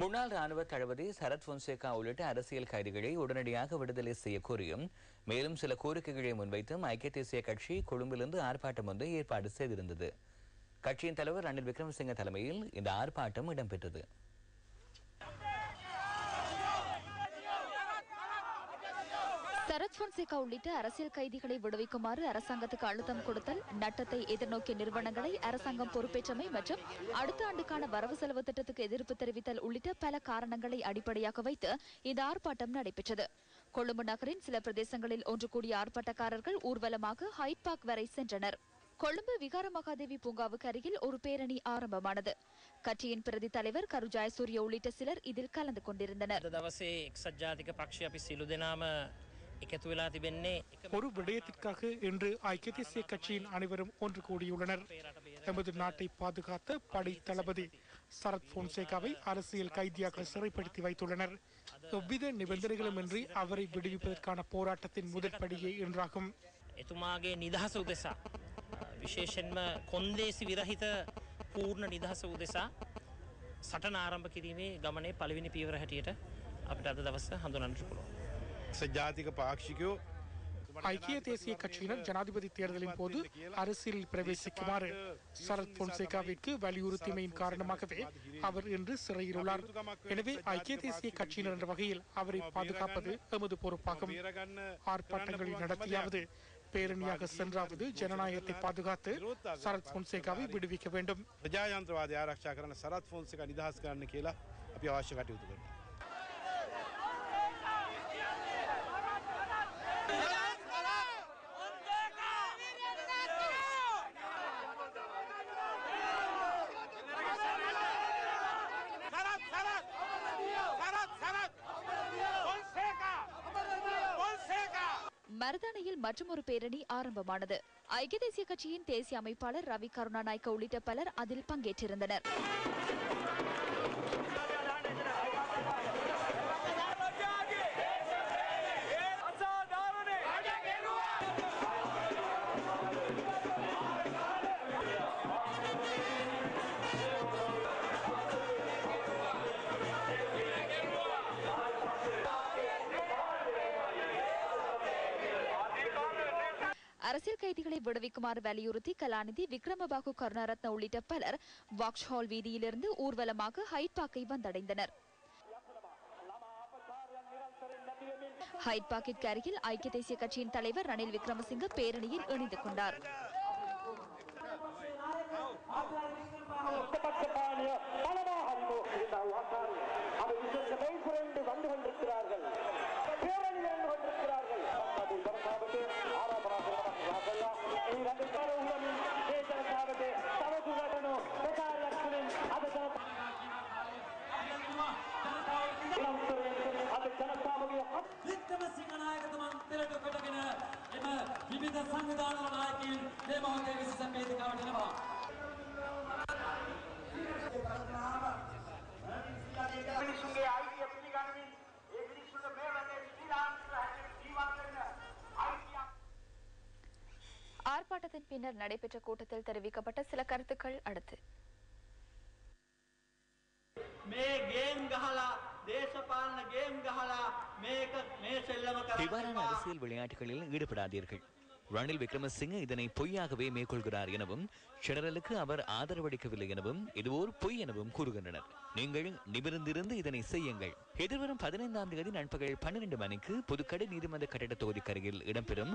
முன்னாள் ராணுவ தளபதி சரத் பொன்சேகா உள்ளிட்ட அரசியல் கைதிகளை உடனடியாக விடுதலை செய்ய கோரியும் மேலும் சில கோரிக்கைகளை முன்வைத்தும் ஐக்கிய தேசிய கட்சி கொழும்பிலிருந்து ஆர்ப்பாட்டம் ஒன்றை ஏற்பாடு செய்திருந்தது. கட்சியின் தலைவர் ரணில் விக்ரமசிங்க தலைமையில் இந்த ஆர்ப்பாட்டம் இடம்பெற்றது. சரத் பொன்சேகா உள்ளிட்ட அரசியல் கைதிகளை விடுவிக்குமாறு அரசாங்கத்துக்கு அழுத்தம் கொடுத்தல் நட்டத்தை எதிர்நோக்கிய நிறுவனங்களை அரசாங்கம் பொறுப்பேற்றமை மற்றும் அடுத்த ஆண்டுக்கான வரவு செலவு திட்டத்துக்கு எதிர்ப்பு தெரிவித்தல் உள்ளிட்ட பல காரணங்களை அடிப்படையாக வைத்து இந்த ஆர்ப்பாட்டம் நடைபெற்றது. கொழும்பு நகரின் சில பிரதேசங்களில் ஒன்று கூடிய ஆர்ப்பாட்டக்காரர்கள் ஊர்வலமாக ஹைட் பார்க் வரை சென்றனர். கொழும்பு விகார மகாதேவி பூங்காவுக்கு அருகில் ஒரு பேரணி ஆரம்பமானது. கட்சியின் பிரதி தலைவர் கரு ஜாயசூரிய உள்ளிட்ட சிலர் இதில் கலந்து கொண்டிருந்தனர். අද දවසේ එක්සත් ජාතික පක්ෂ අපි සිලු දෙනාම එකතු වෙලා තිබෙන්නේ එක ஒரு விடயத்திற்காக இன்று ஐக்கிய தேசிய கட்சியின் அனைவரும் ஒன்று கூடியுள்ளனர் எமது நாட்டை பாதுகாத்த படை தளபதி சரத் போன்சேகாவை அரசியல் கைதியாக சிறைப்படுத்தி வைத்துள்ளனர் எவ்வித நிபந்தனைகளுமின்றி அவரை விடுவிப்பதற்கான போராட்டத்தின் முதல் படியே இன்றாகும் එතුමාගේ නිදහස උදෙසා විශේෂෙන්ම කොන්දේසි විරහිත පූර්ණ නිදහස උදෙසා සටන ආරම්භ කිරීමේ ගමනේ පළවෙනි පීවර හැටියට අපිට අද දවස හඳුනන්නට පුළුවන්. பாக்ஷிக்கோ ஐக்கிய தேசிய கட்சியினர் ஜனாதிபதி தேர்தலின் போது அரசியலில் பிரவேசிக்குமாறு சரத் பொன்சேகாவிற்கு வலியுறுத்திமையின் காரணமாகவே அவர் இன்று சிறையில் உள்ளார் எனவே ஐக்கிய தேசிய கட்சியினர் என்ற வகையில் அவரை பாதுகாப்பது எமது பொறுப்பாகும் ஆர்ப்பாட்டங்களை நடத்தியாவது பேரணியாக சென்றாவது ஜனநாயகத்தை பாதுகாத்து சரத் பொன்சேகாவை விடுவிக்க வேண்டும் பிரஜாயந்திரவாதி ஆராய்ச்சியாகரான சரத் பொன்சேகா நிதாஸ் காரணம் கீழே அப்படி அவசியம் காட்டி மருதானையில் மற்றொரு பேரணி ஆரம்பமானது. ஐக்கிய தேசிய கட்சியின் தேசிய அமைப்பாளர் ரவி கருணாநாயக்க உள்ளிட்ட பலர் அதில் பங்கேற்றிருந்தனர். அரசியல் கைதிகளை விடுவிக்குமாறு வலியுறுத்தி கலாநிதி விக்ரமபாகு கருணாரத்ன உள்ளிட்ட பலர் வாக்ஸ் ஹால் வீதியிலிருந்து ஊர்வலமாக ஹைட் பாக்கை வந்தடைந்தனர். ஹைட் பாக்கெட் அருகில் ஐக்கிய தேசிய கட்சியின் தலைவர் ரணில் விக்ரமசிங்க பேரணியில் இணைந்து கொண்டார். பட்சபாணிய විවිධ සංවිධානවල නායකයින් මේ මොහොතේ විශේෂ වේදිකාවට එනවා. මිනිසුන්ගේ අයිතිය පිළිගනිමින් ඒ මිනිසුන්ට මේ රටේ ශ්‍රී ලාංකික හැටියට ජීවත් වෙන්න අයිතියක් ஆர்ப்பாட்டத்தின் பின்னர் நடைபெற்ற கூட்டத்தில் தெரிவிக்கப்பட்ட சில கருத்துக்கள் அடுத்து මේ ගේම් ගහලා දේශපාලන ගේම් ගහලා මේක මේ සෙල්ලම இவ்வாறான அரசியல் விளையாட்டுகளில் ஈடுபடாதீர்கள் ரணில் விக்ரமசிங்க இதனை பொய்யாகவே மேற்கொள்கிறார் எனவும் ஷெடரலுக்கு அவர் ஆதரவளிக்கவில்லை எனவும் இது ஓர் பொய் எனவும் கூறுகின்றனர். நீங்கள் நிமிர்ந்திருந்து இதனை செய்யுங்கள். எதிர்வரும் பதினைந்தாம் தேதி நண்பகல் பன்னிரண்டு மணிக்கு புதுக்கடை நீதிமன்ற கட்டிட தொகுதிக்கு அருகில் இடம்பெறும்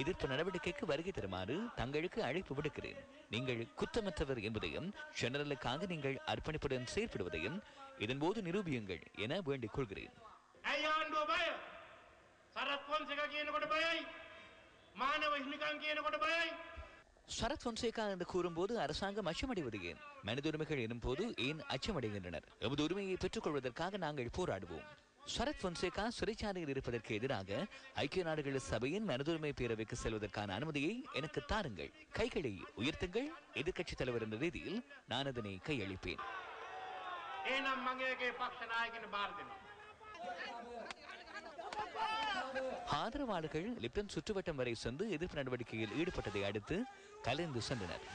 எதிர்ப்பு நடவடிக்கைக்கு வருகை தருமாறு தங்களுக்கு அழைப்பு விடுக்கிறேன். நீங்கள் குற்றமற்றவர் என்பதையும் ஜெனரலுக்காக நீங்கள் அர்ப்பணிப்புடன் செயற்படுவதையும் இதன்போது நிரூபியுங்கள் என வேண்டிக் கொள்கிறேன். මානව හිමිකම් කියනකොට බයයි சரத் பொன்சேகா என்று கூறும்போது அரசாங்கம் அச்சமடைவது ஏன் மனித உரிமைகள் எனும்போது ஏன் அச்சமடைகின்றனர் எமது உரிமையை பெற்றுக் கொள்வதற்காக நாங்கள் போராடுவோம் சரத் பொன்சேகா சிறைச்சாலையில் இருப்பதற்கு எதிராக ஐக்கிய நாடுகள் சபையின் மனதுரிமை பேரவைக்கு செல்வதற்கான அனுமதியை எனக்கு தாருங்கள் கைகளை உயர்த்துங்கள் எதிர்க்கட்சித் தலைவர் என்ற ரீதியில் நான் அதனை கையளிப்பேன் ஆதரவாளர்கள் லிப்டன் சுற்றுவட்டம் வரை சென்று எதிர்ப்பு நடவடிக்கையில் ஈடுபட்டதை அடுத்து கலைந்து சென்றனர்.